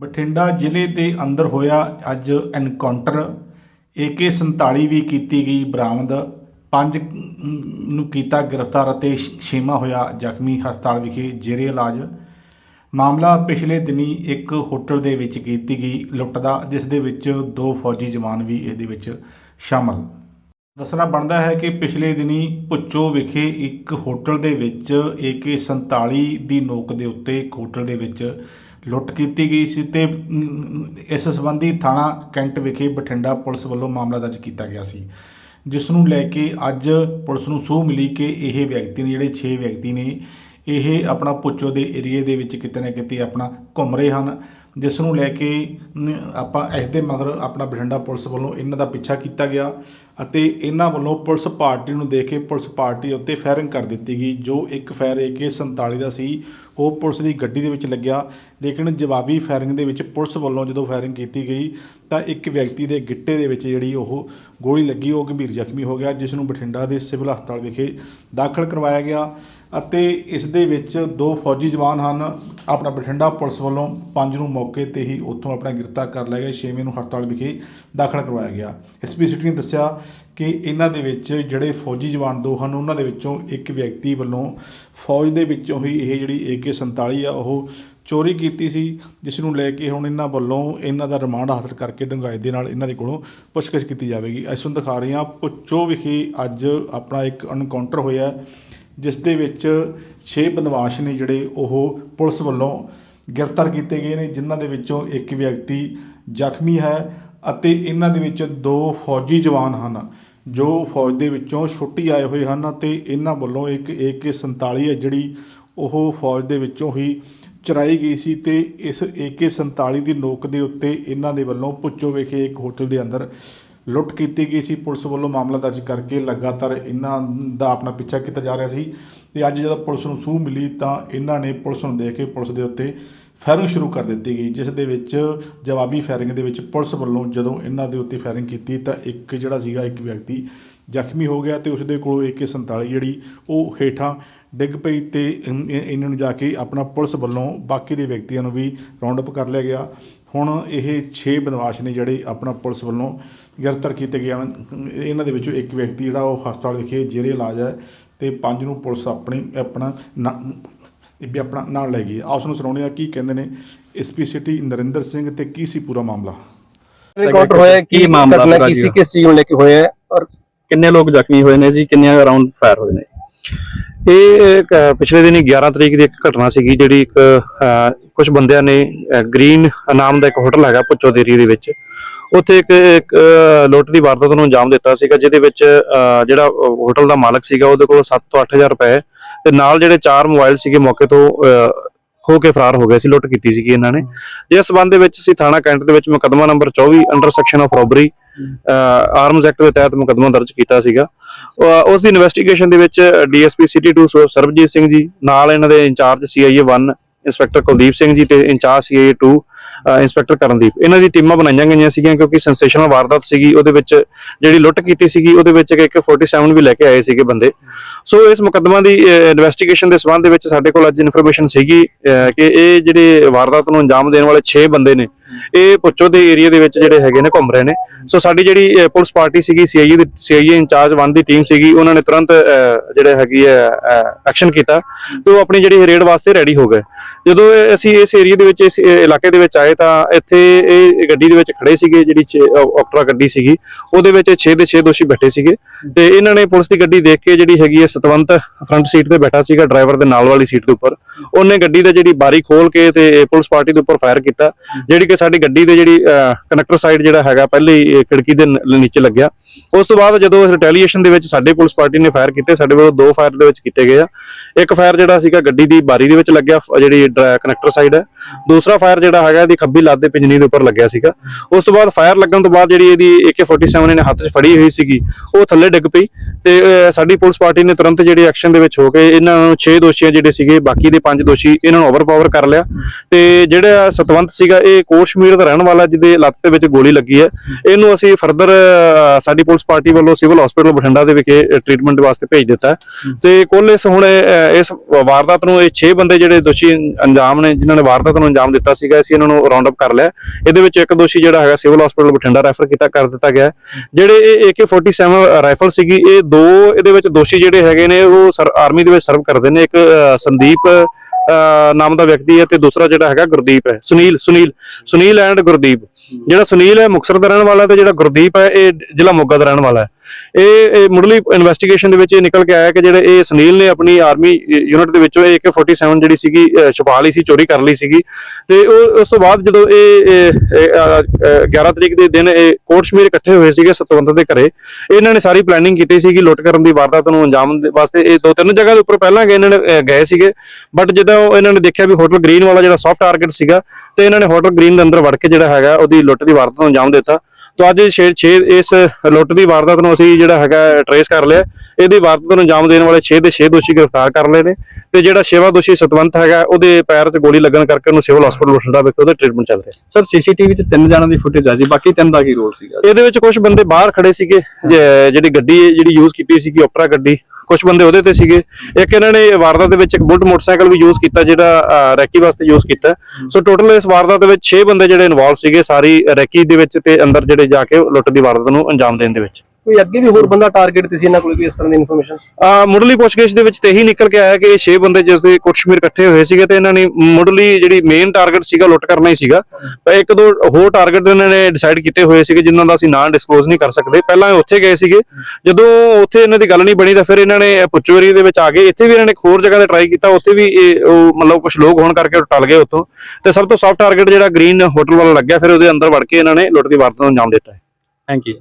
ਬਠਿੰਡਾ ਜ਼ਿਲ੍ਹੇ ਦੇ ਅੰਦਰ ਹੋਇਆ ਅੱਜ ਐਨਕਾਊਂਟਰ AK47 ਵੀ ਕੀਤੀ ਗਈ ਬਰਾਮਦ। ਪੰਜ ਨੂੰ ਕੀਤਾ ਗ੍ਰਿਫਤਾਰ ਅਤੇ ਛੇਵਾਂ ਹੋਇਆ ਜ਼ਖਮੀ ਹਸਪਤਾਲ ਵਿਖੇ ਜੇਰੇ ਇਲਾਜ। ਮਾਮਲਾ ਪਿਛਲੇ ਦਿਨੀ ਇੱਕ ਹੋਟਲ ਦੇ ਵਿੱਚ ਕੀਤੀ ਗਈ ਲੁੱਟ ਦਾ ਜਿਸ ਦੇ ਵਿੱਚ ਦੋ ਫੌਜੀ ਜਵਾਨ ਵੀ ਇਹਦੇ ਵਿੱਚ ਸ਼ਾਮਲ। ਦੱਸਣਾ ਬਣਦਾ ਹੈ ਕਿ ਪਿਛਲੇ ਦਿਨੀ ਪੁੱਚੋ ਵਿਖੇ ਇੱਕ ਹੋਟਲ ਦੇ ਵਿੱਚ AK47 ਦੀ ਨੋਕ ਦੇ ਉੱਤੇ ਇੱਕ ਹੋਟਲ ਦੇ ਵਿੱਚ ਲੁੱਟ ਕੀਤੀ ਗਈ ਸੀ ਤੇ ਇਸ ਸੰਬੰਧੀ ਥਾਣਾ ਕੈਂਟ ਵਿਖੇ ਬਠਿੰਡਾ ਪੁਲਿਸ ਵੱਲੋਂ ਮਾਮਲਾ ਦਰਜ ਕੀਤਾ ਗਿਆ ਸੀ। ਜਿਸ ਨੂੰ ਲੈ ਕੇ ਅੱਜ ਪੁਲਿਸ ਨੂੰ ਸੂਹ ਮਿਲੀ ਕਿ ਇਹ ਵਿਅਕਤੀ ਨੇ, ਜਿਹੜੇ 6 ਵਿਅਕਤੀ ਨੇ, ਇਹ ਆਪਣਾ ਪੁੱਚੋ ਦੇ ਏਰੀਏ ਦੇ ਵਿੱਚ ਕਿਤੇ ਨਾ ਕਿਤੇ ਆਪਣਾ ਘੁੰਮ ਰਹੇ ਹਨ। ਜਿਸ ਨੂੰ ਲੈ ਕੇ ਆਪਾਂ ਇਸ ਦੇ ਮਗਰ ਆਪਣਾ ਬਠਿੰਡਾ ਪੁਲਿਸ ਵੱਲੋਂ ਇਹਨਾਂ ਦਾ ਪਿੱਛਾ ਕੀਤਾ ਗਿਆ ਅਤੇ ਇਹਨਾਂ ਵੱਲੋਂ ਪੁਲਿਸ ਪਾਰਟੀ ਨੂੰ ਦੇਖ ਕੇ ਪੁਲਿਸ ਪਾਰਟੀ ਉੱਤੇ ਫਾਇਰਿੰਗ ਕਰ ਦਿੱਤੀ ਗਈ। ਜੋ ਇੱਕ ਫਾਇਰ AK47 ਦਾ ਸੀ, ਉਹ ਪੁਲਿਸ ਦੀ ਗੱਡੀ ਦੇ ਵਿੱਚ ਲੱਗਿਆ। ਲੇਕਿਨ ਜਵਾਬੀ ਫਾਇਰਿੰਗ ਦੇ ਵਿੱਚ ਪੁਲਿਸ ਵੱਲੋਂ ਜਦੋਂ ਫਾਇਰਿੰਗ ਕੀਤੀ ਗਈ, ਤਾਂ ਇੱਕ ਵਿਅਕਤੀ ਦੇ ਗਿੱਟੇ ਦੇ ਵਿੱਚ ਜਿਹੜੀ ਉਹ ਗੋਲੀ ਲੱਗੀ, ਉਹ ਗੰਭੀਰ ਜ਼ਖਮੀ ਹੋ ਗਿਆ, ਜਿਸ ਨੂੰ ਬਠਿੰਡਾ ਦੇ ਸਿਵਲ ਹਸਪਤਾਲ ਵਿਖੇ ਦਾਖਲ ਕਰਵਾਇਆ ਗਿਆ ਅਤੇ ਇਸ ਦੇ ਵਿੱਚ ਦੋ ਫੌਜੀ ਜਵਾਨ ਹਨ। ਆਪਣਾ ਬਠਿੰਡਾ ਪੁਲਿਸ ਵੱਲੋਂ ਪੰਜ ਨੂੰ ਮੌਕੇ ਤੇ ਹੀ ਉੱਥੋਂ ਆਪਣਾ ਗ੍ਰਿਫਤਾਰ ਕਰ ਲਿਆ ਗਿਆ, ਛੇਵੇਂ ਨੂੰ ਹਸਪਤਾਲ ਵਿਖੇ ਦਾਖਲ ਕਰਵਾਇਆ ਗਿਆ। ਐਸਪੀ ਸਿਟੀ ਨੇ ਦੱਸਿਆ ਕਿ ਇਹਨਾਂ ਦੇ ਵਿੱਚ ਜਿਹੜੇ ਫੌਜੀ ਜਵਾਨ ਦੋ ਹਨ, ਉਹਨਾਂ ਦੇ ਵਿੱਚੋਂ ਇੱਕ ਵਿਅਕਤੀ ਵੱਲੋਂ ਫੌਜ ਦੇ ਵਿੱਚੋਂ ਹੀ ਇਹ ਜਿਹੜੀ AK47 ਆ, ਉਹ ਚੋਰੀ ਕੀਤੀ ਸੀ, ਜਿਸ ਨੂੰ ਲੈ ਕੇ ਹੁਣ ਇਹਨਾਂ ਵੱਲੋਂ ਇਹਨਾਂ ਦਾ ਰਿਮਾਂਡ ਹਾਸਲ ਕਰਕੇ ਡੰਗਾਈ ਦੇ ਨਾਲ ਇਹਨਾਂ ਦੇ ਕੋਲੋਂ ਪੁੱਛਗਿੱਛ ਕੀਤੀ ਜਾਵੇਗੀ। ਇਸ ਨੂੰ ਦਿਖਾ ਰਹੇ ਹਾਂ ਪੁੱਚੋ ਵਿਖੇ ਅੱਜ ਆਪਣਾ ਇੱਕ ਐਨਕਾਊਂਟਰ ਹੋਇਆ, ਜਿਸ ਦੇ ਵਿੱਚ 6 ਬਦਮਾਸ਼ ਨੇ ਜਿਹੜੇ ਉਹ ਪੁਲਿਸ ਵੱਲੋਂ ਗ੍ਰਿਫਤਾਰ ਕੀਤੇ ਗਏ ਨੇ, ਜਿਨ੍ਹਾਂ ਦੇ ਵਿੱਚੋਂ ਇੱਕ ਵਿਅਕਤੀ ਜ਼ਖਮੀ ਹੈ ਅਤੇ ਇਹਨਾਂ ਦੇ ਵਿੱਚ ਦੋ ਫੌਜੀ ਜਵਾਨ ਹਨ, ਜੋ ਫੌਜ ਦੇ ਵਿੱਚੋਂ ਛੁੱਟੀ ਆਏ ਹੋਏ ਹਨ ਅਤੇ ਇਹਨਾਂ ਵੱਲੋਂ ਇੱਕ AK47 ਹੈ, ਜਿਹੜੀ ਉਹ ਫੌਜ ਦੇ ਵਿੱਚੋਂ ਹੀ ਚਰਾਈ ਗਈ ਸੀ ਤੇ ਇਸ AK47 ਦੀ ਨੋਕ ਦੇ ਉੱਤੇ ਇਹਨਾਂ ਦੇ ਵੱਲੋਂ ਪੁੱਚੋ ਵਿਖੇ ਇੱਕ ਹੋਟਲ ਦੇ ਅੰਦਰ ਲੁੱਟ ਕੀਤੀ ਗਈ ਸੀ। ਪੁਲਿਸ ਵੱਲੋਂ ਮਾਮਲਾ ਦਰਜ ਕਰਕੇ ਲਗਾਤਾਰ ਇਹਨਾਂ ਦਾ ਆਪਣਾ ਪਿੱਛਾ ਕੀਤਾ ਜਾ ਰਿਹਾ ਸੀ ਤੇ ਅੱਜ ਜਦੋਂ ਪੁਲਿਸ ਨੂੰ ਸੂਹ ਮਿਲੀ ਤਾਂ ਇਹਨਾਂ ਨੇ ਪੁਲਿਸ ਨੂੰ ਦੇਖ ਕੇ ਪੁਲਿਸ ਦੇ ਉੱਤੇ ਫਾਇਰਿੰਗ ਸ਼ੁਰੂ ਕਰ ਦਿੱਤੀ ਗਈ, ਜਿਸ ਦੇ ਵਿੱਚ ਜਵਾਬੀ ਫਾਇਰਿੰਗ ਦੇ ਵਿੱਚ ਪੁਲਿਸ ਵੱਲੋਂ ਜਦੋਂ ਇਹਨਾਂ ਦੇ ਉੱਤੇ ਫਾਇਰਿੰਗ ਕੀਤੀ ਤਾਂ ਇੱਕ ਜਿਹੜਾ ਸੀਗਾ ਇੱਕ ਵਿਅਕਤੀ ਜ਼ਖਮੀ ਹੋ ਗਿਆ ਤੇ ਉਸ ਦੇ ਕੋਲੋਂ AK47 ਜਿਹੜੀ ਉਹ ਹੇਠਾਂ ਡਿੱਗ ਪਈ ਤੇ ਇਹਨਾਂ ਨੂੰ ਜਾ ਕੇ ਆਪਣਾ ਪੁਲਿਸ ਵੱਲੋਂ ਬਾਕੀ ਦੇ ਵਿਅਕਤੀਆਂ ਨੂੰ ਵੀ ਰਾਉਂਡ ਅਪ ਕਰ ਲਿਆ ਗਿਆ। ਹੁਣ ਇਹ 6 ਬਦਮਾਸ਼ ਨੇ ਜਿਹੜੇ ਆਪਣਾ ਪੁਲਿਸ ਵੱਲੋਂ ਗ੍ਰਿਫਤਾਰ ਕੀਤੇ ਗਏ ਹਨ। ਇਹਨਾਂ ਦੇ ਵਿੱਚੋਂ ਇੱਕ ਵਿਅਕਤੀ ਜਿਹੜਾ ਉਹ ਹਸਪਤਾਲ ਵਿਖੇ ਜੇਰੇ ਇਲਾਜ ਹੈ ਤੇ ਪੰਜ ਨੂੰ ਪੁਲਿਸ ਆਪਣੀ ਆਪਣਾ ਨਾ- ਇਹ ਵੀ ਆਪਣਾ ਨਾਲ ਲੈ ਗਈ ਆਪ ਨੂੰ ਸੁਣਾਉਂਦੇ ਆ ਕੀ ਕਹਿੰਦੇ ਨੇ ਐਸਪੀ ਸਿਟੀ ਨਰਿੰਦਰ ਸਿੰਘ ਤੇ ਕੀ ਸੀ ਪੂਰਾ ਮਾਮਲਾ? ਰਿਕਾਰਡ ਹੋਇਆ ਕੀ ਮਾਮਲਾ ਮਾਮਲਾ ਪੂਰਾ ਕੀ ਜੀ? ਸੀ ਕਿਸ ਚੀਜ਼ ਨੂੰ ਲੈ ਕੇ ਹੋਇਆ ਹੈ ਔਰ ਕਿੰਨੇ ਲੋਕ ਜ਼ਖਮੀ ਹੋਏ ਨੇ ਜੀ? ਕਿੰਨੇ ਰਾਉਂਡ ਫਾਇਰ ਹੋਏ ਨੇ? ਇਹ ਪਿਛਲੇ ਦਿਨੀ 11 ਤਰੀਕ ਦੀ ਇੱਕ ਘਟਨਾ ਸੀਗੀ ਜਿਹੜੀ ਇੱਕ ਕੁਝ ਬੰਦਿਆਂ ਨੇ ਗ੍ਰੀਨ ਨਾਮ ਦਾ ਇੱਕ ਹੋਟਲ ਹੈਗਾ ਪੁੱਚੋ ਦੇਰੀ ਦੇ ਵਿੱਚ। ਉੱਥੇ ਇੱਕ ਇੱਕ, ਲੁੱਟ ਦੀ ਵਾਰਦਾਤ ਨੂੰ ਅੰਜਾਮ ਦਿੱਤਾ ਸੀਗਾ ਜਿਹਦੇ ਵਿੱਚ ਜਿਹੜਾ ਹੋਟਲ ਦਾ ਮਾਲਕ ਸੀਗਾ ਉਹਦੇ ਕੋਲ 7 ਤੋਂ 8000 ਰੁਪਏ ਤੇ ਨਾਲ ਜਿਹੜੇ ਚਾਰ ਮੋਬਾਈਲ ਸੀਗੇ ਮੌਕੇ ਤੋਂ ਖੋ ਕੇ ਫਰਾਰ ਹੋ ਗਏ ਸੀ, ਲੁੱਟ ਕੀਤੀ ਸੀਗੀ ਇਹਨਾਂ ਨੇ। ਜਿਸ ਸਬੰਧ ਦੇ ਵਿੱਚ ਅਸੀਂ ਥਾਣਾ ਕੈਂਟ ਦੇ ਵਿੱਚ ਮੁਕੱਦਮਾ number 24 under section of robbery arms act ਦੇ ਤਹਿਤ ਮੁਕੱਦਮਾ ਦਰਜ ਕੀਤਾ ਸੀਗਾ। ਉਸ ਦੀ ਇਨਵੈਸਟੀਗੇਸ਼ਨ ਦੇ ਵਿੱਚ ਡੀਐਸਪੀ ਸਿਟੀ 2 ਸਰਬਜੀਤ ਸਿੰਘ ਜੀ, ਨਾਲ ਇਹਨਾਂ ਦੇ incharge CIA 1 inspector Kuldeep Singh ji ਤੇ ਇੰਚਾਰਜ ਸੀਆਈਏ 2 ਇੰਸਪੈਕਟਰ ਕਰਨਦੀਪ ਇਹਨਾਂ ਦੀ ਟੀਮਾਂ ਬਣਾਈਆਂ ਗਈਆਂ ਸੀਗੀਆਂ ਕਿਉਂਕਿ ਸੈਂਸੇਸ਼ਨਲ ਵਾਰਦਾਤ ਸੀਗੀ, ਉਹਦੇ ਵਿੱਚ ਜਿਹੜੀ ਲੁੱਟ ਕੀਤੀ ਸੀਗੀ, ਉਹਦੇ ਵਿੱਚ ਇੱਕ 47 ਵੀ ਲੈ ਕੇ ਆਏ ਸੀਗੇ ਬੰਦੇ। ਸੋ ਇਸ ਮੁਕੱਦਮਾ ਦੀ ਇਨਵੈਸਟੀਗੇਸ਼ਨ ਦੇ ਸੰਬੰਧ ਦੇ ਵਿੱਚ ਸਾਡੇ ਕੋਲ ਅੱਜ ਇਨਫੋਰਮੇਸ਼ਨ ਸੀਗੀ ਕਿ ਇਹ ਜਿਹੜੇ ਵਾਰਦਾਤ ਨੂੰ ਅੰਜਾਮ ਦੇਣ ਵਾਲੇ 6 ਬੰਦੇ ਨੇ ਇਹ ਪੁੱਛੋ ਦੇ ਏਰੀਆ ਦੇ ਵਿੱਚ ਜਿਹੜੇ ਹੈਗੇ ਨੇ, ਘੁੰਮ ਰਹੇ ਨੇ। ਸੋ ਸਾਡੀ ਜਿਹੜੀ ਪੁਲਿਸ ਪਾਰਟੀ ਸੀਗੀ ਸੀਆਈਏ ਦੀ ਸੀਆਈਏ ਇੰਚਾਰਜ 1 ਦੀ ਟੀਮ ਸੀਗੀ, ਉਹਨਾਂ ਨੇ ਤੁਰੰਤ ਜਿਹੜੇ ਹੈਗੀ ਹੈ ਐਕਸ਼ਨ ਕੀਤਾ ਤੇ ਉਹ ਆਪਣੀ ਜਿਹੜੀ ਰੇਡ ਵਾਸਤੇ ਰੈਡੀ ਹੋ ਗਏ। ਜਦੋਂ ਅਸੀਂ ਇਸ ਏਰੀਆ ਦੇ ਵਿੱਚ, ਇਸ ਇਲਾਕੇ ਦੇ ਵਿੱਚ ਆਏ ਤਾਂ ਇੱਥੇ ਇਹ ਗੱਡੀ ਦੇ ਵਿੱਚ ਖੜੇ ਸੀਗੇ, ਜਿਹੜੀ ਛੇ- ਓਕਟਰਾ ਗੱਡੀ ਸੀਗੀ, ਉਹਦੇ ਵਿੱਚ 6 ਦੇ 6 ਦੋਸ਼ੀ ਬੈਠੇ ਸੀਗੇ ਤੇ ਇਹਨਾਂ ਨੇ ਪੁਲਿਸ ਦੀ ਗੱਡੀ ਦੇਖ ਕੇ ਜਿਹੜੀ ਹੈਗੀ ਹੈ, ਸਤਵੰਤ ਫਰੰਟ ਸੀਟ ਤੇ ਬੈਠਾ ਸੀਗਾ ਡਰਾਈਵਰ ਦੇ ਨਾਲ ਵਾਲੀ ਸੀਟ ਦੇ ਉੱਪਰ। ਉਹਨੇ ਗੱਡੀ ਦਾ ਜਿਹੜੀ ਬਾਰੀ ਖੋਲ ਕੇ ਤੇ ਪੁਲਿਸ ਪਾਰਟੀ ਦੇ ਉੱਪਰ ਫਾਇਰ ਕੀਤਾ, ਜਿਹੜੀ ਕਿ ਸਾਡੀ ਗੱਡੀ ਦੇ ਜਿਹੜੀ ਕਨੈਕਟਰ ਸਾਈਡ ਜਿਹੜਾ ਹੈਗਾ, ਪਹਿਲੇ ਖਿੜਕੀ ਦੇ ਨੀਚੇ ਲੱਗਿਆ। ਉਸ ਤੋਂ ਬਾਅਦ ਜਦੋਂ ਰਿਟੈਲੀਏਸ਼ਨ ਦੇ ਵਿੱਚ ਸਾਡੇ ਪੁਲਿਸ ਪਾਰਟੀ ਨੇ ਫਾਇਰ ਕੀਤੇ, ਸਾਡੇ ਵੱਲੋਂ ਦੋ ਫਾਇਰ ਦੇ ਵਿੱਚ ਕੀਤੇ ਗਏ ਆ। ਇੱਕ ਫਾਇਰ ਜਿਹੜਾ ਸੀਗਾ ਗੱਡੀ ਦੀ ਬਾਰੀ ਦੇ ਵਿੱਚ ਲੱਗਿਆ ਜਿਹੜੀ ਕਨੈਕਟਰ ਸਾਈਡ ਹੈ। ਦੂਸਰਾ ਫਾਇਰ ਜਿਹੜਾ ਹੈਗਾ, ਇਹਦੀ ਖੱਬੀ ਲੱਤ ਦੇ ਪਿੰਜਣੀ ਦੇ ਉੱਪਰ ਲੱਗਿਆ ਸੀਗਾ। ਉਸ ਤੋਂ ਬਾਅਦ ਫਾਇਰ ਲੱਗਣ ਤੋਂ ਬਾਅਦ ਜਿਹੜੀ ਇਹਦੀ AK47 ਇਹਨੇ ਹੱਥ 'ਚ ਫੜੀ ਹੋਈ ਸੀਗੀ, ਉਹ ਥੱਲੇ ਡਿੱਗ ਪਈ ਤੇ ਸਾਡੀ ਪੁਲਿਸ ਪਾਰਟੀ ਨੇ ਤੁਰੰਤ ਜਿਹੜੇ ਐਕਸ਼ਨ ਦੇ ਵਿੱਚ ਹੋ ਕੇ ਇਹਨਾਂ ਨੂੰ 6 ਦੋਸ਼ੀਆਂ ਜਿਹੜੇ ਸੀਗੇ, ਬਾਕੀ ਦੇ 5 ਦੋਸ਼ੀ ਇਹਨਾਂ ਨੂੰ ਓਵਰਪਾਵਰ ਕਰ ਲਿਆ। ਤੇ ਜਿਹੜਾ ਸਤਵੰਤ ਸੀਗਾ, ਇਹ ਕੋਸ਼ ਕਸ਼ਮੀਰ ਦਾ ਰਹਿਣ ਵਾਲਾ ਜਿਹਦੇ ਲੱਤ ਦੇ ਵਿੱਚ ਗੋਲੀ ਲੱਗੀ ਹੈ, ਇਹਨੂੰ ਅਸੀਂ ਫਰਦਰ ਸਾਡੀ ਪੁਲਿਸ ਪਾਰਟੀ ਵੱਲੋਂ ਸਿਵਲ ਹਸਪੀਟਲ ਬਠਿੰਡਾ ਦੇ ਵਿਖੇ ਟ੍ਰੀਟਮੈਂਟ ਵਾਸਤੇ ਭੇਜ ਦਿੱਤਾ ਹੈ। ਤੇ ਕੁੱਲ ਇਸ ਹੁਣ ਇਸ ਵਾਰਦਾਤ ਨੂੰ ਇਹ 6 ਬੰਦੇ ਜਿਹੜੇ ਦੋਸ਼ੀ ਅੰਜਾਮ ਨੇ, ਜਿਨ੍ਹਾਂ ਨੇ ਵਾਰਦਾਤ ਨੂੰ ਅੰਜਾਮ ਦਿੱਤਾ ਸੀਗਾ, ਅਸੀਂ ਇਹਨਾਂ ਨੂੰ ਰਾਉਂਡ ਅਪ ਕਰ ਲਿਆ ਇਹਦੇ ਵਿੱਚ ਇੱਕ ਦੋਸ਼ੀ ਜਿਹੜਾ ਹੈਗਾ ਸਿਵਲ ਹਸਪੀਟਲ ਬਠਿੰਡਾ ਰੈਫਰ ਕੀਤਾ, ਕਰ ਦਿੱਤਾ ਗਿਆ ਜਿਹੜੇ ਇਹ AK47 ਰਾਈਫਲ ਸੀਗੀ, ਇਹ ਦੋ ਇਹਦੇ ਵਿੱਚ ਦੋਸ਼ੀ ਜਿਹੜੇ ਹੈਗੇ ਨੇ, ਉਹ ਆਰਮੀ ਦੇ ਵਿੱਚ ਸਰਵ ਕਰਦੇ ਨੇ। ਇੱਕ ਸੰਦੀਪ ਨਾਮ ਦਾ ਵਿਅਕਤੀ ਹੈ ਤੇ ਦੂਸਰਾ ਜਿਹੜਾ ਹੈਗਾ ਗੁਰਦੀਪ ਹੈ, ਸੁਨੀਲ ਸੁਨੀਲ ਸੁਨੀਲ ਐਂਡ ਗੁਰਦੀਪ। ਜਿਹੜਾ ਸੁਨੀਲ ਹੈ ਮੁਕਤਸਰ ਦਾ ਰਹਿਣ ਵਾਲਾ ਤੇ ਜਿਹੜਾ ਗੁਰਦੀਪ ਹੈ, ਇਹ ਜ਼ਿਲ੍ਹਾ ਮੋਗਾ ਦਾ ਰਹਿਣ ਵਾਲਾ ਹੈ। ਇਹ ਇਹ ਮੁੱਢਲੀ ਇਨਵੈਸਟੀਗੇਸ਼ਨ ਦੇ ਵਿੱਚ ਇਹ ਨਿਕਲ ਕੇ ਆਇਆ ਕਿ ਜਿਹੜੇ ਇਹ ਸੁਨੀਲ ਨੇ ਆਪਣੀ ਆਰਮੀ ਯੂਨਿਟ ਦੇ ਵਿੱਚੋਂ AK47 ਜਿਹੜੀ ਸੀਗੀ ਅ, ਛੁਪਾ ਲਈ ਸੀ ਚੋਰੀ ਕਰ ਲਈ ਸੀਗੀ। ਤੇ ਉਹ ਉਸ ਤੋਂ ਬਾਅਦ ਜਦੋਂ ਇਹ ਇਹ, 11 ਤਰੀਕ ਦੇ ਦਿਨ ਇਹ ਕੋਟ ਸ਼ਮੀਰ ਇਕੱਠੇ ਹੋਏ ਸੀਗੇ ਸਤਵੰਤ ਦੇ ਘਰੇ ਇਹਨਾਂ ਨੇ ਸਾਰੀ ਪਲੈਨਿੰਗ ਕੀਤੀ ਸੀਗੀ ਲੁੱਟ ਕਰਨ ਦੀ ਵਾਰਦਾਤ ਨੂੰ ਅੰਜਾਮ ਦੇ ਵਾਸਤੇ। ਇਹ ਦੋ ਤਿੰਨ ਜਗ੍ਹਾ ਦੇ ਉੱਪਰ ਪਹਿਲਾਂ ਗਏ ਇਹਨਾਂ ਨੇ ਗਏ ਸੀਗੇ ਬਟ ਜਦੋਂ ਉਹ ਇਹਨਾਂ ਨੇ ਦੇਖਿਆ ਵੀ ਹੋਟਲ ਗ੍ਰੀਨ ਵਾਲਾ ਜਿਹੜਾ ਸੌਫਟ ਟਾਰਗੇਟ ਸੀਗਾ ਤੇ ਇਹਨਾਂ ਨੇ ਹੋਟਲ ਗ੍ਰੀਨ ਦੇ ਅੰਦਰ ਵੜ ਕੇ ਜਿਹੜਾ ਹੈਗਾ ਉਹਦੀ ਲੁੱਟ ਦੀ ਵਾਰਦਾਤ ਨੂੰ ਅੰਜਾਮ ਦਿੱਤਾ। ਤਾਂ ਅੱਜ 6 6 ਇਸ ਲੁੱਟ ਦੀ ਵਾਰਦਾਤ ਨੂੰ ਅਸੀਂ ਜਿਹੜਾ ਹੈਗਾ ਟਰੇਸ ਕਰ ਲਿਆ। ਇਹਦੀ ਵਾਰਦਾਤ ਨੂੰ ਅੰਜਾਮ ਦੇਣ ਵਾਲੇ 6 ਦੇ 6 ਦੋਸ਼ੀ ਗ੍ਰਿਫਤਾਰ ਕਰ ਲਏ ਨੇ ਤੇ ਜਿਹੜਾ ਛੇਵਾਂ ਦੋਸ਼ੀ ਸਤਵੰਤ ਹੈਗਾ ਉਹਦੇ ਪੈਰ 'ਤੇ ਗੋਲੀ ਲੱਗਣ ਕਰਕੇ ਉਹਨੂੰ ਸਿਵਲ ਹਸਪੀਟਲ ਬਠਿੰਡਾ ਵਿਖੇ ਉਹਦਾ ਟ੍ਰੀਟਮੈਂਟ ਚੱਲ ਰਿਹਾ। ਸਰ ਸੀਸੀਟੀਵੀ 'ਚ ਤਿੰਨ ਜਣਾਂ ਦੀ ਫੁਟੇਜ ਆ ਜੀ ਬਾਕੀ ਤਿੰਨ ਦਾ ਕੀ ਰੋਲ ਸੀਗਾ? ਇਹਦੇ ਵਿੱਚ ਕੁਝ ਬੰਦੇ ਬਾਹਰ ਖੜੇ ਸੀਗੇ ਜਿਹੜੀ ਗੱਡੀ ਜਿਹੜੀ ਯੂਜ਼ ਕੀਤੀ ਸੀਗੀ ਓਪਰਾ ਗੱਡੀ ਕੁਝ ਬੰਦੇ ਉਹਦੇ ਤੇ ਸੀਗੇ। ਇੱਕ ਇਹਨਾਂ ਨੇ ਵਾਰਦਾਤ ਦੇ ਵਿੱਚ ਇੱਕ ਬੁਲਟ ਮੋਟਰਸਾਈਕਲ ਵੀ ਯੂਜ਼ ਕੀਤਾ ਜਿਹੜਾ ਰੈਕੀ ਵਾਸਤੇ ਯੂਜ਼ ਕੀਤਾ। ਸੋ ਟੋਟਲ ਇਸ ਵਾਰਦਾਤ ਦੇ ਵਿੱਚ 6 ਬੰਦੇ ਜਿਹੜੇ ਇਨਵੋਲਵ ਸੀਗੇ ਸਾਰੀ ਰੈਕੀ ਦੇ ਵਿੱਚ ਤੇ ਅੰਦਰ ਜਿਹੜੇ ਜਾ ਕੇ ਲੁੱਟ ਦੀ ਵਾਰਦਾਤ ਨੂੰ ਅੰਜਾਮ ਦੇਣ ਦੇ ਵਿੱਚ। ਕੋਈ ਅੱਗੇ ਵੀ ਹੋਰ ਬੰਦਾ ਟਾਰਗੇਟ ਤੇ ਸੀ ਇਹਨਾਂ ਕੋਲ ਕੋਈ ਇਸ ਤਰ੍ਹਾਂ ਦੀ ਇਨਫੋਰਮੇਸ਼ਨ ਆ ਮੁੱਢਲੀ ਪੁੱਛਗਿੱਛ ਦੇ ਵਿੱਚ ਤੇ ਇਹੀ ਨਿਕਲ ਕੇ ਆਇਆ ਕਿ ਇਹ 6 ਬੰਦੇ ਜਿਸ ਦੇ ਕੁਸ਼ਮੀਰ ਇਕੱਠੇ ਹੋਏ ਸੀਗੇ ਤੇ ਇਹਨਾਂ ਨੇ ਮੁੱਢਲੀ ਜਿਹੜੀ ਮੇਨ ਟਾਰਗੇਟ ਸੀਗਾ ਲੁੱਟ ਕਰਨਾ ਹੀ ਸੀਗਾ। ਪਰ ਇੱਕ ਦੋ ਹੋਰ ਟਾਰਗੇਟ ਇਹਨਾਂ ਨੇ ਡਿਸਾਈਡ ਕੀਤੇ ਹੋਏ ਸੀਗੇ ਜਿਨ੍ਹਾਂ ਦਾ ਅਸੀਂ ਨਾਂ ਡਿਸਕਲੋਜ਼ ਨਹੀਂ ਕਰ ਸਕਦੇ। ਪਹਿਲਾਂ ਇਹ ਉੱਥੇ ਗਏ ਸੀਗੇ। ਜਦੋਂ ਉੱਥੇ ਇਹਨਾਂ ਦੀ ਗੱਲ ਨਹੀਂ ਬਣੀ ਤਾਂ ਫਿਰ ਇਹਨਾਂ ਨੇ ਪੁੱਚੋ ਏਰੀਆ ਦੇ ਵਿੱਚ ਆ ਗਏ। ਇੱਥੇ ਵੀ ਇਹਨਾਂ ਨੇ ਇੱਕ ਹੋਰ ਜਗ੍ਹਾ ਤੇ ਟਰਾਈ ਕੀਤਾ ਉੱਥੇ ਵੀ ਇਹ ਉਹ ਮਤਲਬ ਕੁਝ ਲੋਕ ਹੋਣ ਕਰਕੇ ਟਲ ਗਏ ਉੱਥੋਂ। ਤੇ ਸਭ ਤੋਂ ਸੌਫਟ ਟਾਰਗੇਟ ਜਿਹੜਾ ਗ੍ਰੀਨ ਹੋਟਲ ਵਾਲਾ ਲੱਗਿਆ ਫਿਰ ਉਹਦੇ ਅੰਦਰ ਵੜ ਕੇ ਇਹਨਾਂ ਨੇ ਲੁੱਟ ਦੀ ਵਾਰਦਾਤ ਨੂੰ ਅੰਜਾਮ ਦਿੱਤਾ ਥੈਂਕ ਯੂ